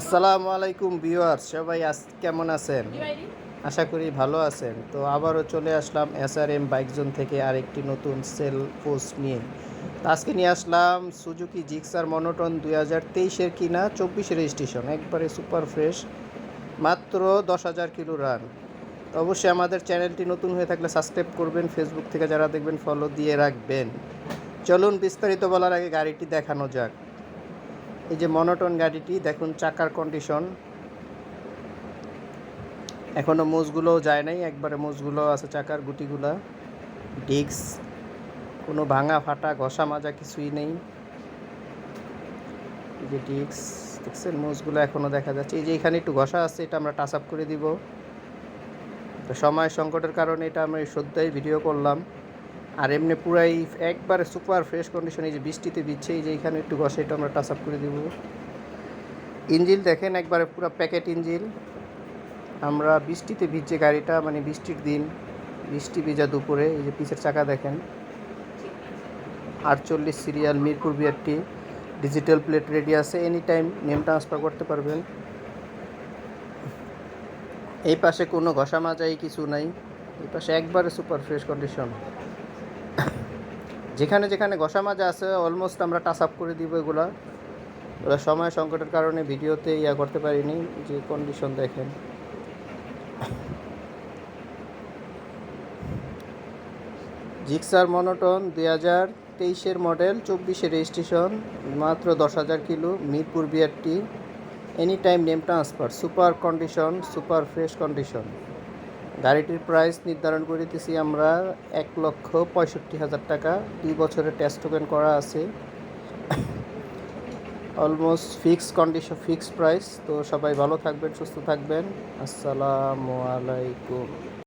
আসসালামু আলাইকুম ভিউয়ার্স সবাই আজ কেমন আছেন? আশা করি ভালো আছেন। তো আবারও চলে আসলাম এসআরএম বাইক জোন থেকে আরেকটি নতুন সেল পোস্ট নিয়ে। তো আজকে নিয়ে আসলাম সুজুকি জিক্সার মনোটন দুই হাজার তেইশের কিনা চব্বিশে রেজিস্ট্রেশন একবারে সুপার ফ্রেশ মাত্র দশ হাজার কিলো রান তো অবশ্যই আমাদের চ্যানেলটি নতুন হয়ে থাকলে সাবস্ক্রাইব করবেন ফেসবুক থেকে যারা দেখবেন ফলো দিয়ে রাখবেন। চলুন বিস্তারিত বলার আগে গাড়িটি দেখানো যাক। এই যে মনোটন গাড়িটি, দেখুন চাকার কন্ডিশন এখনও মোজগুলোও যায় নাই, একবারে মোজগুলো আছে চাকার গুটিগুলা। ডিক্স কোনো ভাঙা ফাটা, ঘষা মাজা কিছুই নেই। এই যে ডিক্স দেখছেন মোজগুলো এখনও দেখা যাচ্ছে। এই যে এখানে একটু ঘষা আছে, এটা আমরা টাচ আপ করে দিব। সময় সংকটের কারণে এটা আমরা সদ্যই ভিডিও করলাম। আর এমনি পুরাই একবারে সুপার ফ্রেশ কন্ডিশন এই যে বৃষ্টিতে দিচ্ছে, এই যে এখানে একটু ঘষে এটা আমরা টাচ আপ করে দিব। ইঞ্জিল দেখেন একবারে পুরো প্যাকেট ইঞ্জিল। আমরা বৃষ্টিতে ভিজছে গাড়িটা মানে বৃষ্টির দিন, বৃষ্টি ভিজা দুপুরে, এই যে পিছের চাকা দেখেন। আটচল্লিশ serial Mirpur BRT digital plate ready আছে এনি টাইম নেম ট্রান্সফার করতে পারবেন। এই পাশে কোনো ঘষা মাজাই কিছু নাই, এই পাশে একবারে সুপার ফ্রেশ কন্ডিশন যেখানে যেখানে ঘষা মাজা আছে অলমোস্ট আমরা টাচ আপ করে দিব এগুলা। ওরা সময় সংকটের কারণে ভিডিওতে ইয়া করতে পারিনি, যে কন্ডিশন দেখেন। জিক্সার মনোটন দুই হাজার তেইশের মডেল চব্বিশে রেজিস্ট্রেশন মাত্র দশ হাজার kilo, Mirpur BRT any time name transfer super condition super fresh condition গাড়িটির প্রাইস নির্ধারণ করিতেছি আমরা এক লক্ষ পঁয়ষট্টি হাজার টাকা। দুই বছরের টেস্ট টোকেন করা আছে। Almost fix condition fixed price তো সবাই ভালো থাকবেন, সুস্থ থাকবেন। আসসালামু আলাইকুম।